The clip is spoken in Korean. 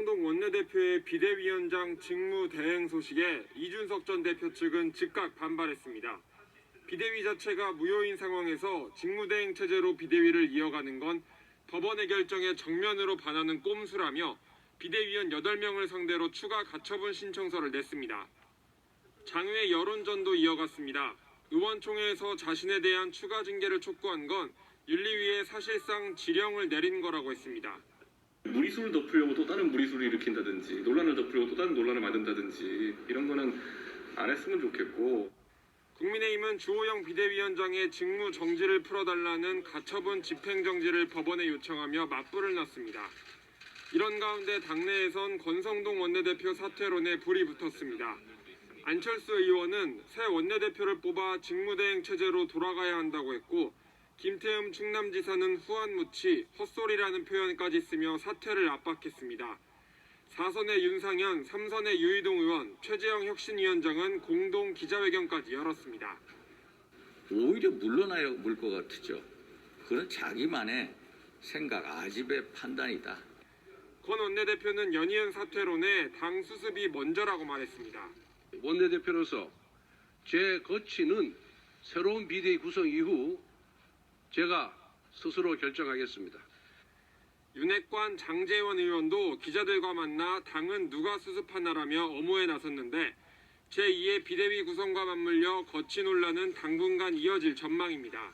권성동 원내대표의 비대위원장 직무 대행 소식에 이준석 전 대표 측은 즉각 반발했습니다. 비대위 자체가 무효인 상황에서 직무대행 체제로 비대위를 이어가는 건 법원의 결정에 정면으로 반하는 꼼수라며 비대위원 8명을 상대로 추가 가처분 신청서를 냈습니다. 장외 여론전도 이어갔습니다. 의원총회에서 자신에 대한 추가 징계를 촉구한 건 윤리위에 사실상 지령을 내린 거라고 했습니다. 무리수를 덮으려고 또 다른 무리수를 일으킨다든지 논란을 덮으려고 또 다른 논란을 만든다든지 이런 거는 안 했으면 좋겠고 국민의힘은 주호영 비대위원장의 직무 정지를 풀어달라는 가처분 집행정지를 법원에 요청하며 맞불을 놨습니다. 이런 가운데 당내에선 권성동 원내대표 사퇴론에 불이 붙었습니다. 안철수 의원은 새 원내대표를 뽑아 직무대행 체제로 돌아가야 한다고 했고 김태흠 충남지사는 후한무치 헛소리라는 표현까지 쓰며 사퇴를 압박했습니다. 4선의 윤상현, 3선의 유이동 의원, 최재형 혁신위원장은 공동 기자회견까지 열었습니다. 오히려 물러나야 물 것 같죠. 그건 자기만의 생각, 아집의 판단이다. 권 원내대표는 연이은 사퇴론에 당 수습이 먼저라고 말했습니다. 원내대표로서 제 거치는 새로운 비대위 구성 이후 제가 스스로 결정하겠습니다. 윤핵관 장재원 의원도 기자들과 만나 당은 누가 수습하나라며 엄호에 나섰는데 제2의 비대위 구성과 맞물려 거치 논란은 당분간 이어질 전망입니다.